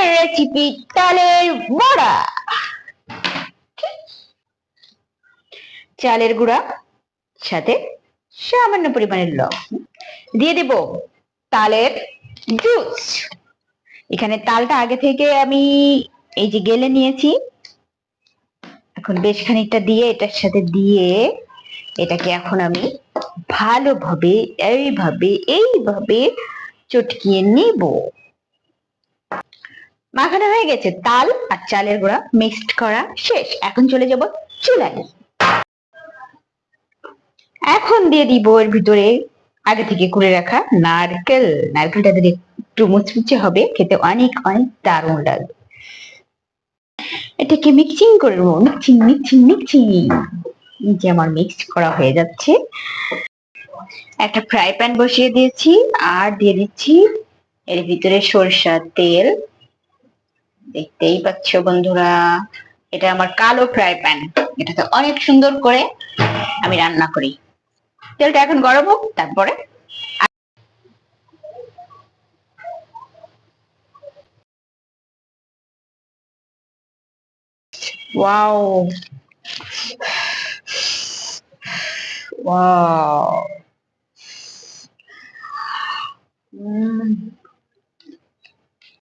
আজকের রেসিপি তালের বড়া। চালের গুঁড়া, সাথে সামান্য পরিমাণের লবণ। দিয়ে দেব তালের জুস। এখানে তালটা আগে থেকে আমি এই যে গেলে নিয়েছি। এখন বেশ খানিকটা দিয়ে এটার সাথে দিয়ে এটাকে এখন আমি ভালোভাবে, এইভাবে এইভাবে চটকিয়ে নিব। মাখানো হয়ে গেছে তাল আর চালের গুঁড়া মিক্সড করা শেষ। এখন চলে যাব চুলায়। এখন দিয়ে দিব এর ভিতরে আগে থেকে করে রাখা নারকেল। নারকেলটা দিলে একটু মুচমুচে হবে, খেতে অনেক অনেক দারুণ লাগবে। এটাকে মিক্সিং করে নেব। মিক্সিং মিক্সিং মিক্সিং যে আমার মিক্সড করা হয়ে যাচ্ছে। একটা ফ্রাই প্যান বসিয়ে দিয়েছি। আর দিয়ে দিচ্ছি এর ভিতরে সরষার তেল। দেখতেই পাচ্ছ বন্ধুরা। এটা আমার কালো ফ্রাই প্যান এটাতে অনেক সুন্দর করে আমি রান্না করি। তেলটা এখন গরম হোক, তারপরে ওয়াও। ওয়াও। হুম